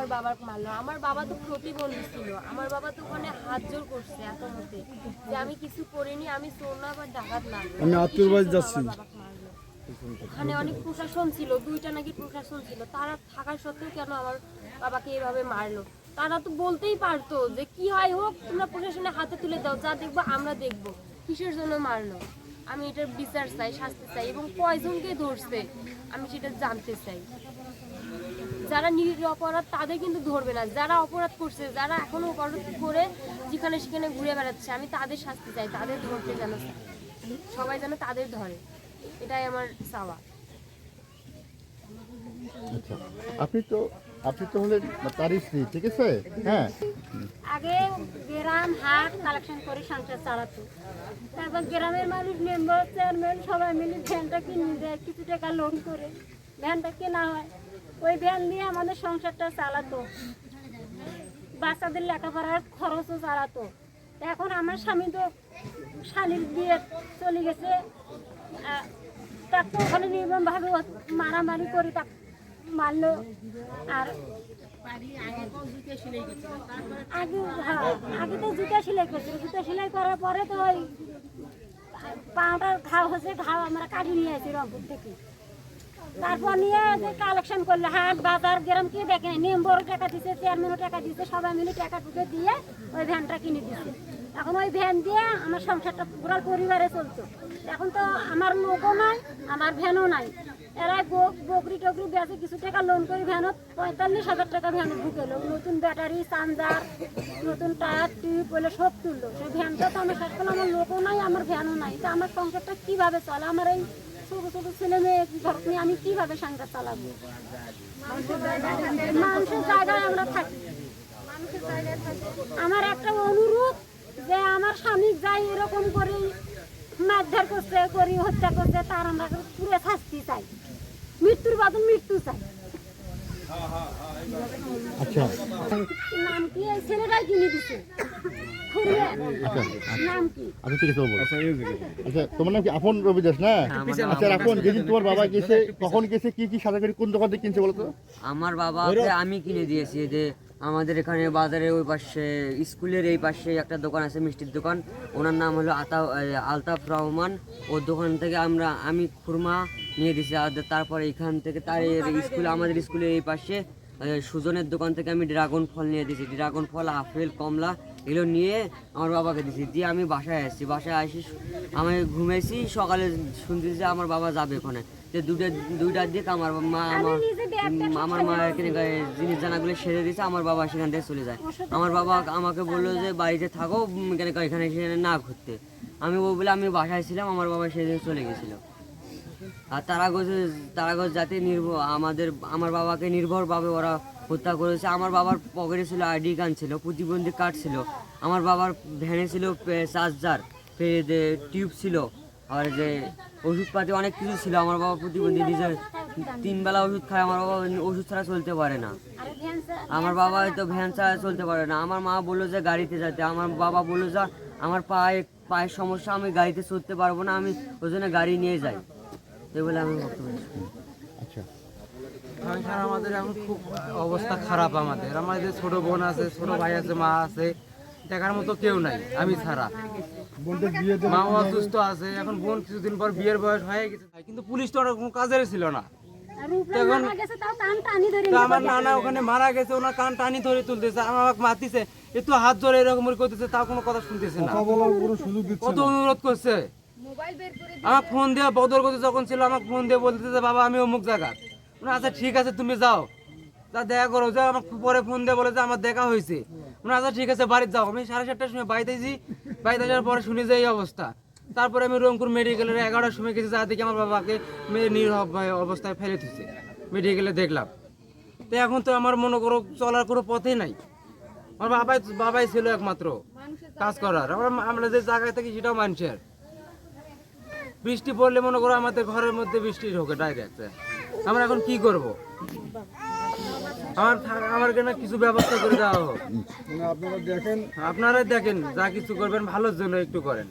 আমার বাবার মারলো। আমার বাবা তো প্রতিবন্ধী ছিল। আমার বাবা তো ওখানে হাত জোর করছে এত মতে যে আমি কিছু করিনি আমি সোনা বা ডাকাত না। আমি বাড়ি যাচ্ছি। ওখানে অনেক প্রশাসন ছিল দুইটা নাকি প্রশাসন ছিল। তারা থাকার সত্ত্বেও কেন আমার বাবাকে এভাবে মারলো? তারা তো বলতেই পারতো যে কি হয় হোক তোমরা প্রশাসনের হাতে তুলে দাও যা দেখব আমরা দেখব। কিসের জন্য মারলো? আমি এটার বিচার চাই শাস্তি চাই এবং কয়জনকে ধরছে আমি সেটা জানতে চাই। যারা নিরপরাধ তাদের কিন্তু ধরবে না। যারা অপরাধ করছে যারা এখনও অপরাধ করে যেখানে সেখানে ঘুরে বেড়াচ্ছে আমি তাদের শাস্তি চাই তাদের ধরতে যেন সবাই যেন তাদের ধরে। এটাই আমার চাওয়া। আচ্ছা আপনি তো আপনি তো হলেন তারই স্ত্রী ঠিক আছে? হ্যাঁ। আগে গ্রাম হাট কালেকশন করে সংসার চালাতো। তারপর গ্রামের মানুষ মেম্বার চেয়ারম্যান সবাই মিলে ভ্যানটা কিনে দেয়, কিছু টাকা লোন করে ভ্যানটা কেনা হয়। ওই ভ্যান দিয়ে আমাদের সংসারটা চালাতো। বাচ্চাদের লেখাপড়ার খরচও চালাতো। এখন আমার স্বামী তো শালির দিয়ে চলে গেছে। তাকে ওখানে নির্মমভাবে মারামারি করে তাকে মারলো আর আগে হ্যাঁ আগে তো জুতা সেলাই করছিল। জুতা সেলাই করার পরে তো ওই পাউডার ঘাও হচ্ছে ঘাও আমরা কাটি নিয়ে আসি রংপুর থেকে। তারপর নিয়ে কালেকশন করলে, হাট, বাজার, গ্রাম কি দেখে মেম্বারও টাকা দিচ্ছে চেয়ারম্যানও টাকা দিচ্ছে সবাই মিলে টাকা টুকে দিয়ে ওই ভ্যানটা কিনে দিচ্ছে এখন ওই ভ্যান দিয়ে আমার সংসারটা পুরো পরিবারে চলতো। এখন তো আমার লোকও নাই, আমার ভ্যানও নাই। বক- বকরি টকরি বেঁচে কিছু টাকা লোন করে ভ্যানত, পঁয়তাল্লিশ হাজার টাকা ভ্যানত ঢুকেলো নতুন ব্যাটারি চার্জার নতুন টায়ার টিউব বলে সব তুললো। সেই ভ্যানটা তো আমার শেষ করলাম, আমার লোকও নাই, আমার ভ্যানও নাই। তা আমার সংসারটা কীভাবে চলে? আমার এই ছোট ছোট ছেলে মেয়ে ঘর নিয়ে আমি কীভাবে সংসার চালাবো? মানুষের জায়গায় আমরা থাকি। আমার একটা অনুরোধ যে আমার স্বামী যাই এরকম করে মারধর করছে, করি হত্যা করছে, তার আমরা পুরো শাস্তি চাই। মৃত্যুর বাদন মৃত্যু চাই। আচ্ছা। নাম কি? এই ছেলেটাই কিনে দিছে। খুঁড়িয়ে নাম কি? আচ্ছা ঠিক আছে বলো। আচ্ছা তোমার নাম কি? আপন রবি দাস না আচ্ছা আপন যেদিন তোমার বাবা গেছে কখন গেছে কি কি সাদা কোন দোকান থেকে কিনছে বলো তো? আমার বাবাকে আমি কিনে দিয়েছি যে আমাদের এখানে বাজারের ওই পাশে স্কুলের এই পাশে একটা দোকান আছে মিষ্টির দোকান। ওনার নাম হলো আতা আলতাফ রহমান। ওর দোকান থেকে আমরা আমি খুরমা নিয়ে দিয়েছি আর তারপরে এখান থেকে তার স্কুলে আমাদের স্কুলের এই পাশে সুজনের দোকান থেকে আমি ড্রাগন ফল নিয়ে দিয়েছি ড্রাগন ফল আপেল কমলা এগুলো নিয়ে আমার বাবাকে দিয়েছি দিয়ে আমি বাসায় আসছি। বাসায় আসি আমি ঘুমেছি সকালে শুনতেছি যে আমার বাবা যাবে ওখানে। যে দুটা দুইটার দিকে আমার মা আমার আমার মা এখানে জিনিস জানাগুলো সেরে দিয়েছে আমার বাবা সেখান থেকে চলে যায়। আমার বাবা আমাকে বলল যে বাড়িতে থাকো এখানে এখানে সেখানে না ঘুরতে। আমি ও বলে আমি বাসায় ছিলাম আমার বাবা সেদিন চলে গেছিল। আর তারাগজ তারাগজ জাতি নির্ভর, আমাদের, আমার বাবাকে নির্ভরভাবে ওরা হত্যা করেছে। আমার বাবার পকেটে ছিল আইডি কার্ড ছিল, প্রতিবন্ধী কার্ড ছিল। আমার বাবার ভ্যানে ছিল চার্জার টিউব ছিল, আর যে ওষুধপাতি অনেক কিছু ছিল। আমার বাবা প্রতিবন্ধী, নিজের তিনবেলা ওষুধ খায়, আমার বাবা ওষুধ ছাড়া চলতে পারে না। আমার বাবা হয়তো ভ্যান ছাড়া চলতে পারে না। আমার মা বলল যে গাড়িতে যেতে, আমার বাবা বলল যে, আমার পায়ে, পায়ের সমস্যা, আমি গাড়িতে চলতে পারব না, আমি ওই জন্য গাড়ি নিয়ে যাই। এই বলে আমি বক্তব্য আচ্ছা। সংসার আমাদের এখন খুব অবস্থা খারাপ আমাদের। আমাদের ছোট বোন আছে ছোট ভাই আছে মা আছে দেখার মতো কেউ নাই আমি ছাড়া। মা অসুস্থ আছে এখন বোন কিছুদিন পর বিয়ের বয়স হয়ে গেছে। কিন্তু পুলিশ তো কোনো কাজের ছিল না। আর উপরে মারা গেছে তাও টান টানি ধরে তো আমার নানা ওখানে মারা গেছে ওনার কান টানি ধরে তুলতেছে আমার আমাকে মারতেছে একটু হাত ধরে এরকম করে করতেছে তাও কোনো কথা শুনতেছে না। কত অনুরোধ করছে? আমার ফোন দিয়ে বদল করতে যখন ছিল আমাকে ফোন দিয়ে বলতেছে বাবা আমি অমুক জায়গা না আচ্ছা ঠিক আছে তুমি যাও। তা দেখা করো যাও আমাকে পরে ফোন দিয়ে বলে যে আমার দেখা হয়েছে। না আচ্ছা ঠিক আছে বাড়িতে যাও। আমি সাড়ে সাতটার সময় বাড়িতে যাই বাড়িতে যাওয়ার পরে শুনি যে এই অবস্থা। তারপরে আমি রংপুর মেডিকেলের এগারোটার সময় গেছি যা দেখি আমার বাবাকে নির্ভব অবস্থায় ফেলে দিচ্ছে মেডিকেলে দেখলাম। তো এখন তো আমার মনে করো চলার কোনো পথেই নাই। আমার বাবাই বাবাই ছিল একমাত্র কাজ করার। আমরা আমরা যে জায়গায় থাকি সেটাও মানুষের। বৃষ্টি পড়লে মনে করো আমাদের ঘরের মধ্যে বৃষ্টি ঢোকে ডাইরেক্ট আমরা এখন কি করব? আমার আমার কেন কিছু ব্যবস্থা করে দেওয়া হোক। আপনারা দেখেন। আপনারাই দেখেন যা কিছু করবেন ভালোর জন্য একটু করেন।